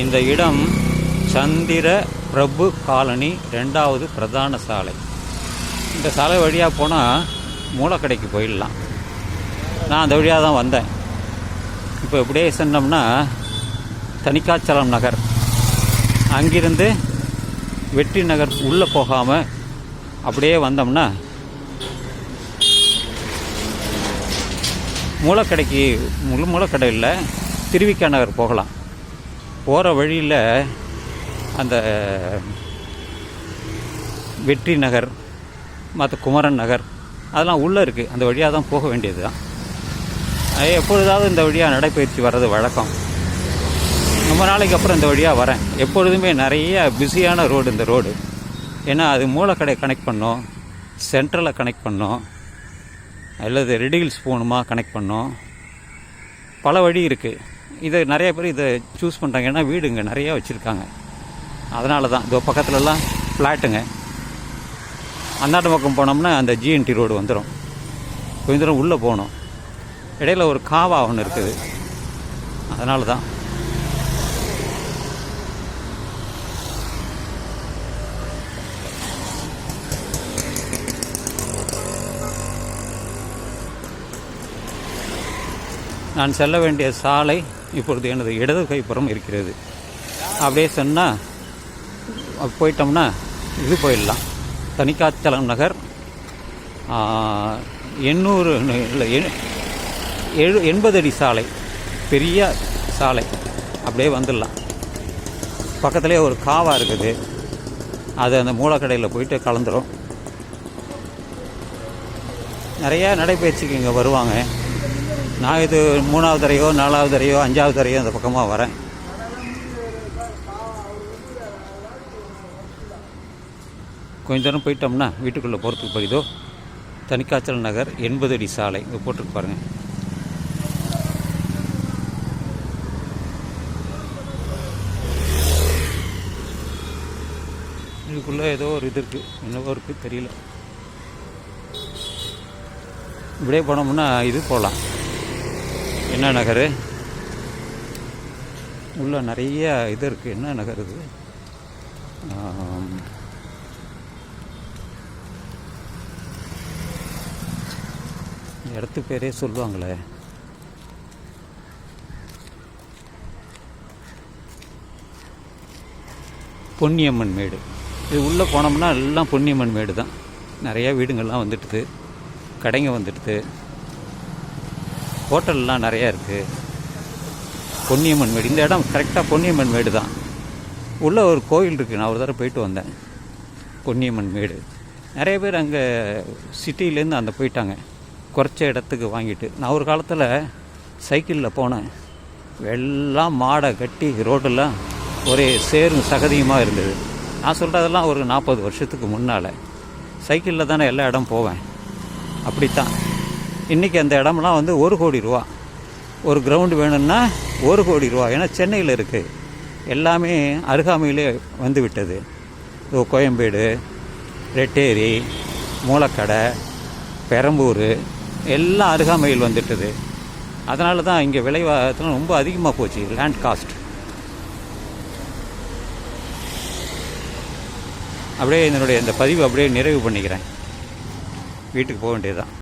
இந்த இடம் சந்திர பிரபு காலனி ரெண்டாவது பிரதான சாலை. இந்த சாலை வழியாக போனால் மூலக்கடைக்கு போயிடலாம். நான் அந்த வழியாக தான் வந்தேன். இப்போ எப்படியே சென்றோம்னா தனிக்காச்சலம் நகர். அங்கிருந்து வெற்றி நகர் உள்ளே போகாமல் அப்படியே வந்தோம்னா மூலக்கடைக்கு முழு மூலக்கடை இல்லை திருவிக்கா நகர் போகலாம். போகிற வழியில் அந்த வெற்றி நகர் மற்ற குமரன் நகர் அதெல்லாம் உள்ளே இருக்குது அந்த வழியாக தான் போக வேண்டியது தான் எப்பொழுதாவது இந்த வழியாக நடைப்பயிற்சி வர்றது வழக்கம். ரொம்ப நாளைக்கு அப்புறம் இந்த வழியாக வரேன். எப்பொழுதுமே நிறைய பிஸியான ரோடு இந்த ரோடு ஏன்னா அது மூலக்கடை கனெக்ட் பண்ணோம் சென்ட்ரலை கனெக்ட் பண்ணோம் அல்லது ரெடிகில்ஸ் போகணுமா கனெக்ட் பண்ணோம். பல வழி இருக்குது இதை நிறைய பேர் இதை சூஸ் பண்ணுறாங்க ஏன்னா வீடு இங்கே நிறையா வச்சுருக்காங்க. அதனால தான் இதோ பக்கத்துலலாம் ஃப்ளாட்டுங்க அந்தாண்ட பக்கம் போனோம்னா அந்த ஜிஎன்டி ரோடு வந்துடும் கொஞ்ச தூரம் உள்ளே போகணும். இடையில ஒரு காவா ஒன்று இருக்குது. அதனால தான் நான் செல்ல வேண்டிய சாலை இப்பொழுது எனது இடது கைப்புறம் இருக்கிறது. அப்படியே சொன்னால் போயிட்டோம்னா இது போயிடலாம். தனிக்காச்சலம் நகர் எண்ணூறு இல்லை எழு எண்பது அடி சாலை பெரிய சாலை. அப்படியே வந்துடலாம். பக்கத்துலேயே ஒரு காவா இருக்குது. அது அந்த மூலக்கடையில் போயிட்டு கலந்துரும். நிறையா நடைபயிற்சிக்கு இங்கே வருவாங்க. நான் இது மூணாவது தரையோ நாலாவது தரையோ அஞ்சாவது தரையோ அந்த பக்கமாக வரேன். கொஞ்ச தூரம் போயிட்டோம்னா வீட்டுக்குள்ளே போகிறதுக்கு போயிதோ தனிக்காய்ச்சல் நகர் எண்பது அடி சாலை. இங்கே போட்டிருக்கு பாருங்கள் இதுக்குள்ளே ஏதோ ஒரு இது இருக்குது என்னவோ இருக்குது தெரியல. இப்படியே போனோம்னா இது போகலாம். என்ன நகர்? உள்ள நிறைய இது இருக்குது என்ன நகர் இது? இடத்து பேரே சொல்லுவாங்களே. பொன்னியம்மன் மேடு. இது உள்ளே போனோம்னா எல்லாம் பொன்னியம்மன் மேடு தான் நிறையா வீடுங்கள்லாம் வந்துட்டுது. கடைங்க வந்துடுது ஹோட்டல்லாம் நிறையா இருக்குது பொன்னியம்மன் மேடு. இந்த இடம் கரெக்டாக பொன்னியம்மன் மேடு தான். உள்ளே ஒரு கோயில் இருக்குது நான் ஒரு தடவை போயிட்டு வந்தேன். பொன்னியம்மன் மேடு. நிறைய பேர் அங்கே சிட்டிலேருந்து அந்த போயிட்டாங்க. குறைச்ச இடத்துக்கு வாங்கிட்டு. நான் ஒரு காலத்தில் சைக்கிளில் போனேன். எல்லாம் மாடை கட்டி ரோடெல்லாம் ஒரே சேரும் சகதியுமாக இருந்தது. நான் சொல்கிறதெல்லாம் ஒரு நாற்பது வருஷத்துக்கு முன்னால். சைக்கிளில் தானே எல்லா இடம் போவேன். அப்படித்தான். இன்றைக்கி அந்த இடம்லாம் வந்து ஒரு கோடி ரூபா. ஒரு கிரவுண்டு வேணும்னா ஒரு கோடி ரூபா. ஏன்னா சென்னையில் இருக்குது எல்லாமே அருகாமையிலே வந்து விட்டது. கோயம்பேடு ரெட்டேரி மூலக்கடை பெரம்பூர் எல்லாம் அருகாமையில் வந்துட்டது. அதனால தான் இங்கே விலைவாதத்தில் ரொம்ப அதிகமாக போச்சு. லேண்ட் காஸ்ட் அப்படியே என்னுடைய இந்த பதிவு அப்படியே நிறைவு பண்ணிக்கிறேன். வீட்டுக்கு போக வேண்டியதுதான்.